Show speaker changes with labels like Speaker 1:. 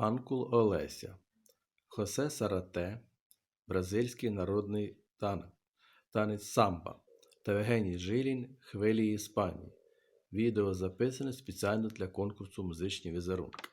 Speaker 1: Панкул Олеся, Хосе Сарате, бразильський народний танець, танець самба та Євгеній Жилін Хвилі Іспанії. Відео записане спеціально для конкурсу Музичні візерунки.